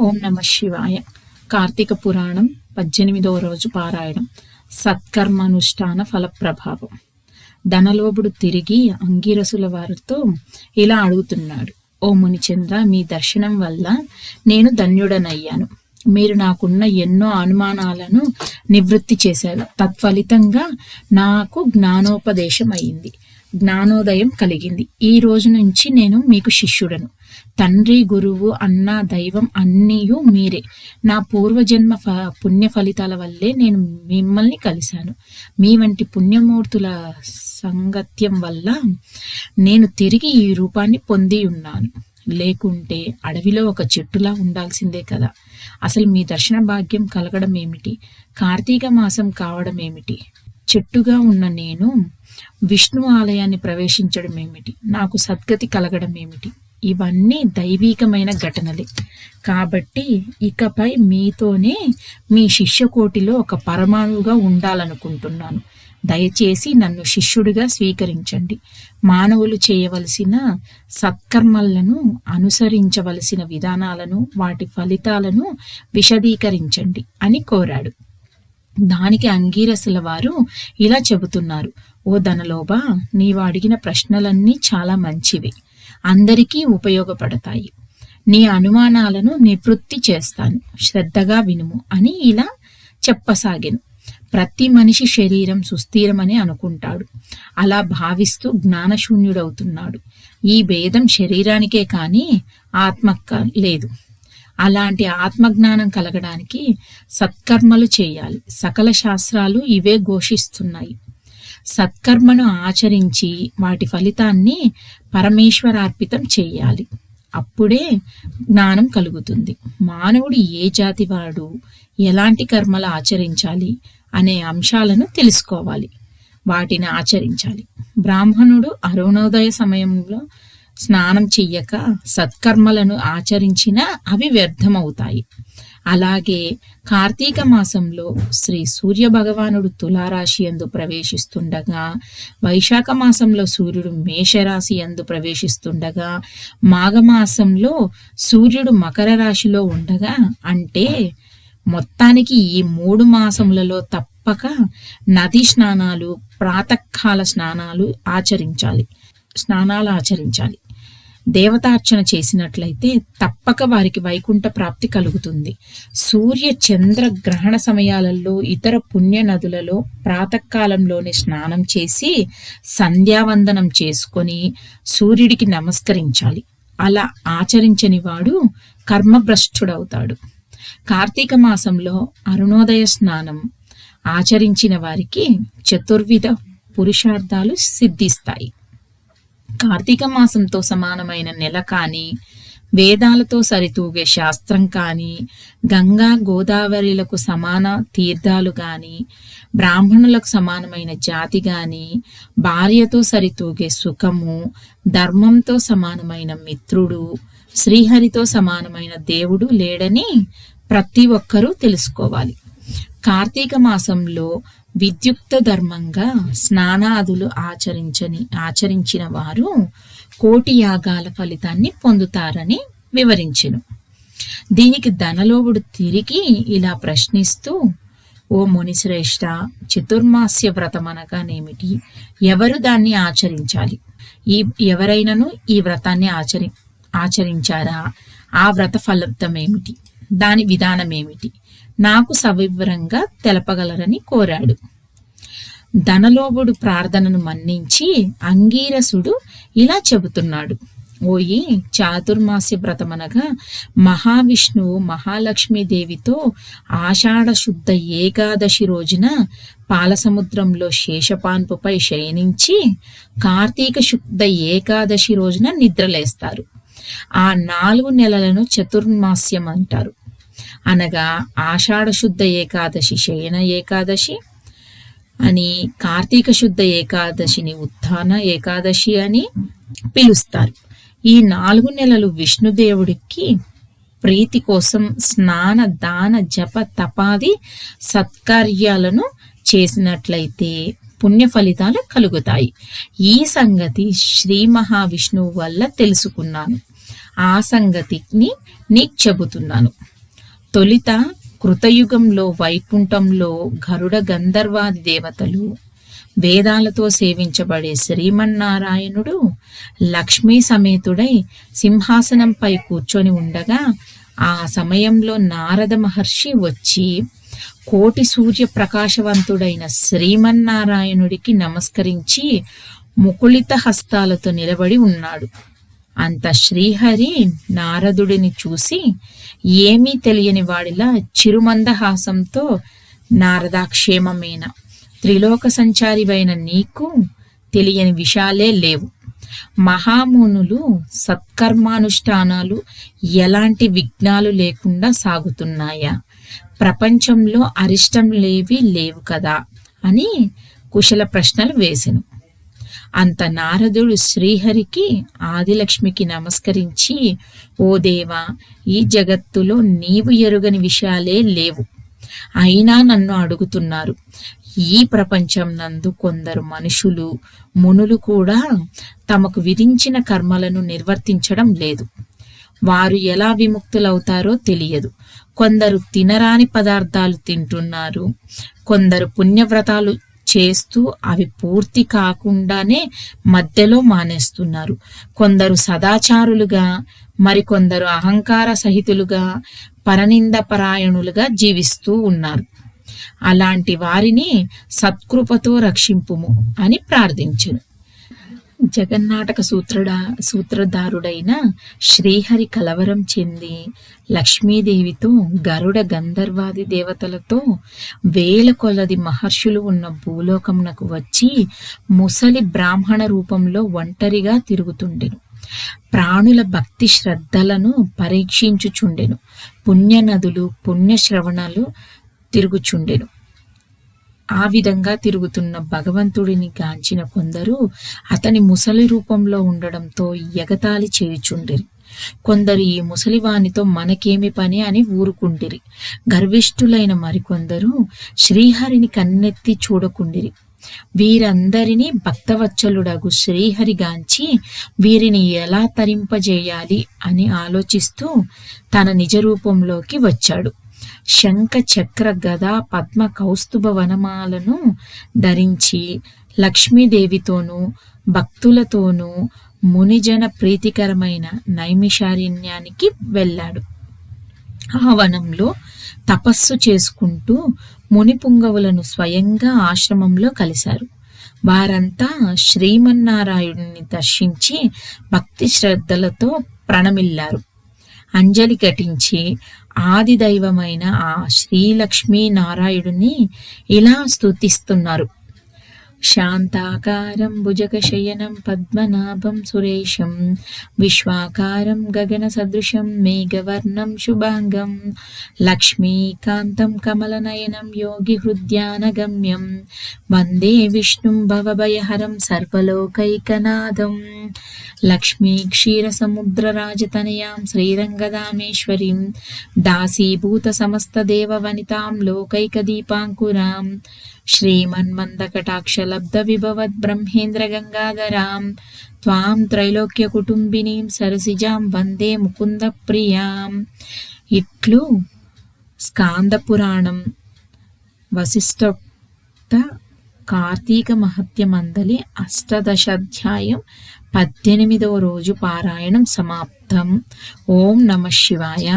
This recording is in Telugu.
ఓం నమ శివాయ. కార్తీక పురాణం పద్దెనిమిదవ రోజు పారాయణం. సత్కర్మానుష్ఠాన ఫల ప్రభావం ధనలోభుడు తిరిగి అంగిరసుల వారితో ఇలా అడుగుతున్నాడు. ఓ మునిచంద్ర మీ దర్శనం వల్ల నేను ధన్యుడనయ్యాను. మీరు నాకున్న ఎన్నో అనుమానాలను నివృత్తి చేశారు. తత్ఫలితంగా నాకు జ్ఞానోపదేశం అయింది. జ్ఞానోదయం కలిగింది. ఈ రోజు నుంచి నేను మీకు శిష్యుడను. తండ్రి గురువు అన్న దైవం అన్నీయు మీరే. నా పూర్వజన్మ ఫ పుణ్య ఫలితాల వల్లే నేను మిమ్మల్ని కలిశాను. మీ వంటి పుణ్యమూర్తుల సంగత్యం వల్ల నేను తిరిగి ఈ రూపాన్ని పొంది ఉన్నాను. లేకుంటే అడవిలో ఒక చెట్టులా ఉండాల్సిందే కదా. అసలు మీ దర్శన భాగ్యం కలగడం ఏమిటి? కార్తీక మాసం కావడం ఏమిటి? చెట్టుగా ఉన్న నేను విష్ణు ఆలయాన్ని ప్రవేశించడం ఏమిటి? నాకు సద్గతి కలగడం ఏమిటి? ఇవన్నీ దైవీకమైన ఘటనలే. కాబట్టి ఇకపై మీతోనే మీ శిష్యకోటిలో ఒక పరమాణువుగా ఉండాలనుకుంటున్నాను. దయచేసి నన్ను శిష్యుడిగా స్వీకరించండి. మానవులు చేయవలసిన సత్కర్మలను అనుసరించవలసిన విధానాలను వాటి ఫలితాలను విశదీకరించండి అని కోరాడు. దానికి అంగీరసుల వారు ఇలా చెబుతున్నారు ఓ ధనలోబా నీవు అడిగిన ప్రశ్నలన్నీ చాలా మంచివి. అందరికీ ఉపయోగపడతాయి. నీ అనుమానాలను నివృత్తి చేస్తాను. శ్రద్ధగా వినుము అని ఇలా చెప్పసాగాను. ప్రతి మనిషి శరీరం సుస్థిరమని అనుకుంటాడు. అలా భావిస్తూ జ్ఞానశూన్యుడవుతున్నాడు. ఈ భేదం శరీరానికే కానీ ఆత్మక్క లేదు. అలాంటి ఆత్మజ్ఞానం కలగడానికి సత్కర్మలు చేయాలి. సకల శాస్త్రాలు ఇవే ఘోషిస్తున్నాయి. సత్కర్మను ఆచరించి వాటి ఫలితాన్ని పరమేశ్వరార్పితం చేయాలి. అప్పుడే జ్ఞానం కలుగుతుంది. మానవుడు ఏ జాతి వాడు ఎలాంటి కర్మలు ఆచరించాలి అనే అంశాలను తెలుసుకోవాలి. వాటిని ఆచరించాలి. బ్రాహ్మణుడు అరుణోదయ సమయంలో స్నానం చెయ్యక సత్కర్మలను ఆచరించినా అవి వ్యర్థమవుతాయి. అలాగే కార్తీక మాసంలో శ్రీ సూర్య భగవానుడు తులారాశి ఎందు ప్రవేశిస్తుండగా వైశాఖ మాసంలో సూర్యుడు మేషరాశి ఎందు ప్రవేశిస్తుండగా మాఘమాసంలో సూర్యుడు మకర రాశిలో ఉండగా అంటే మొత్తానికి ఈ మూడు మాసములలో తప్పక నది స్నానాలు ప్రాతకాల స్నానాలు ఆచరించాలి. స్నానాలు ఆచరించాలి. దేవతార్చన చేసినట్లయితే తప్పక వారికి వైకుంఠ ప్రాప్తి కలుగుతుంది. సూర్య చంద్ర గ్రహణ సమయాలలో ఇతర పుణ్య నదులలో ప్రాతకాలంలోనే స్నానం చేసి సంధ్యావందనం చేసుకొని సూర్యుడికి నమస్కరించాలి. అలా ఆచరించని వాడు కర్మభ్రష్టుడవుతాడు. కార్తీక మాసంలో అరుణోదయ స్నానం ఆచరించిన వారికి చతుర్విధ పురుషార్థాలు సిద్ధిస్తాయి. కార్తీక మాసంతో సమానమైన నెల కానీ వేదాలతో సరితూగే శాస్త్రం కానీ గంగా గోదావరిలకు సమాన తీర్థాలు కానీ బ్రాహ్మణులకు సమానమైన జాతి కానీ భార్యతో సరితూగే సుఖము ధర్మంతో సమానమైన మిత్రుడు శ్రీహరితో సమానమైన దేవుడు లేడని ప్రతి ఒక్కరూ తెలుసుకోవాలి. కార్తీక మాసంలో విద్యుక్త ధర్మంగా స్నానాదులు ఆచరించని ఆచరించిన వారు కోటి యాగాల ఫలితాన్ని పొందుతారని వివరించెను. దీనికి ధనలోవుడు తిరిగి ఇలా ప్రశ్నిస్తూ ఓ మునిశ్రేష్ఠ చతుర్మాస్య వ్రతం అనగానేమిటి? ఎవరు దాన్ని ఆచరించాలి? ఈ ఎవరైనాను ఈ వ్రతాన్ని ఆచరి ఆచరించారా? ఆ వ్రత ఫలితం ఏమిటి దాని విధానం ఏమిటి నాకు సవివరంగా తెలపగలరని కోరాడు. ధనలోభుడు ప్రార్థనను మన్నించి అంగీరసుడు ఇలా చెబుతున్నాడు. ఓయి చాతుర్మాస్య వ్రతమనగా మహావిష్ణువు మహాలక్ష్మీదేవితో ఆషాఢ శుద్ధ ఏకాదశి రోజున పాలసముద్రంలో శేషపాన్పుపై శయనించి కార్తీక శుద్ధ ఏకాదశి రోజున నిద్రలేస్తారు. ఆ నాలుగు నెలలను చతుర్మాస్యం అంటారు. అనగా ఆషాఢ శుద్ధ ఏకాదశి శయన ఏకాదశి అని కార్తీక శుద్ధ ఏకాదశిని ఉత్థాన ఏకాదశి అని పిలుస్తారు. ఈ నాలుగు నెలలు విష్ణుదేవుడికి ప్రీతి కోసం స్నాన దాన జప తపాది సత్కార్యాలను చేసినట్లయితే పుణ్య ఫలితాలు కలుగుతాయి. ఈ సంగతి శ్రీ మహావిష్ణువు వల్ల తెలుసుకున్నాను. ఆ సంగతిని నీకు చెబుతున్నాను. తొలిత కృతయుగంలో వైకుంఠంలో గరుడ గంధర్వాది దేవతలు వేదాలతో సేవించబడే శ్రీమన్నారాయణుడు లక్ష్మీ సమేతుడై సింహాసనంపై కూర్చొని ఉండగా ఆ సమయంలో నారద మహర్షి వచ్చి కోటి సూర్య ప్రకాశవంతుడైన శ్రీమన్నారాయణుడికి నమస్కరించి ముకుళిత హస్తాలతో నిలబడి ఉన్నాడు. అంత శ్రీహరి నారదుడిని చూసి ఏమీ తెలియని వాడిలా చిరుమందహాసంతో నారదాక్షేమమేన? త్రిలోక సంచారివైన నీకు తెలియని విషయాలే లేవు. మహామునులు సత్కర్మానుష్ఠానాలు ఎలాంటి విఘ్నాలు లేకుండా సాగుతున్నాయా? ప్రపంచంలో అరిష్టం లేవి లేవు కదా అని కుశల ప్రశ్నలు వేసెను. అంత నారదుడు శ్రీహరికి ఆదిలక్ష్మికి నమస్కరించి ఓ దేవా ఈ జగత్తులో నీవు ఎరుగని విషయాలే లేవు. అయినా నన్ను అడుగుతున్నారు. ఈ ప్రపంచం నందు కొందరు మనుషులు మునులు కూడా తమకు విధించిన కర్మలను నిర్వర్తించడం లేదు. వారు ఎలా విముక్తులవుతారో తెలియదు. కొందరు తినరాని పదార్థాలు తింటున్నారు. కొందరు పుణ్యవ్రతాలు చేస్తూ అవి పూర్తి కాకుండానే మధ్యలో మానేస్తున్నారు. కొందరు సదాచారులుగా మరికొందరు అహంకార సహితులుగా పరనింద పరాయణులుగా జీవిస్తూ ఉన్నారు. అలాంటి వారిని సత్కృపతో రక్షింపుము అని ప్రార్థించను. జగన్నాటక సూత్రడా సూత్రధారుడైన శ్రీహరి కలవరం చెంది లక్ష్మీదేవితో గరుడ గంధర్వాది దేవతలతో వేల కొలది మహర్షులు ఉన్న భూలోకమునకు వచ్చి ముసలి బ్రాహ్మణ రూపంలో ఒంటరిగా తిరుగుతుండెను. ప్రాణుల భక్తి శ్రద్ధలను పరీక్షించుచుండెను. పుణ్యనదులు పుణ్యశ్రవణాలు తిరుగుచుండెను. ఆ విధంగా తిరుగుతున్న భగవంతుడిని గాంచిన కొందరు అతని ముసలి రూపంలో ఉండడంతో ఎగతాళి చేయుచుండిరి. కొందరు ఈ ముసలివానితో మనకేమి పని అని ఊరుకుండిరి. గర్విష్ఠులైన మరికొందరు శ్రీహరిని కన్నెత్తి చూడకుండిరి. వీరందరినీ భక్తవత్సలుడగు శ్రీహరిగాంచి వీరిని ఎలా తరింపజేయాలి అని ఆలోచిస్తూ తన నిజ రూపంలోకి వచ్చాడు. శంఖ చక్ర గద పద్మ కౌస్తుభ వనమాలను ధరించి లక్ష్మీదేవితోనూ భక్తులతోనూ మునిజన ప్రీతికరమైన నైమిషారణ్యానికి వెళ్ళాడు. ఆ వనంలో తపస్సు చేసుకుంటూ మునిపుంగవులను స్వయంగా ఆశ్రమంలో కలిశారు. వారంతా శ్రీమన్నారాయణుని దర్శించి భక్తి శ్రద్ధలతో ప్రణమిల్లారు. అంజలి ఘటించి ఆది దైవమైన ఆ శ్రీలక్ష్మీ నారాయణుని ఇలా స్తుతిస్తున్నారు. శాంతాకారం భుజగశయనం పద్మనాభం సురేశం విశ్వాకారం గగన సదృశం మేఘవర్ణం శుభాంగం లక్ష్మీకాంతం కమలనయనం యోగి హృద్యానగమ్యం వందే విష్ణుం భవభయహరం సర్వలోకైకనాథం లక్ష్మీ క్షీరసముద్రరాజతనయాం శ్రీరంగదామేశ్వరీం దాసీభూత సమస్తదేవ వనితాం లోకైకదీపాంకురాం శ్రీమన్మందకటాక్షల విభవద్ బ్రహ్మేంద్ర గంగాధరాం త్వాం త్రైలోక్య కుటుంబినీం సరసిజాం వందే ముకుంద ప్రియాం ఇట్లు స్కాంద పురాణం వశిష్ట కార్తీక మహత్యమందలి అష్టదశాధ్యాయం పద్దెనిమిదవ రోజు పారాయణం సమాప్తం ఓం నమ శివాయ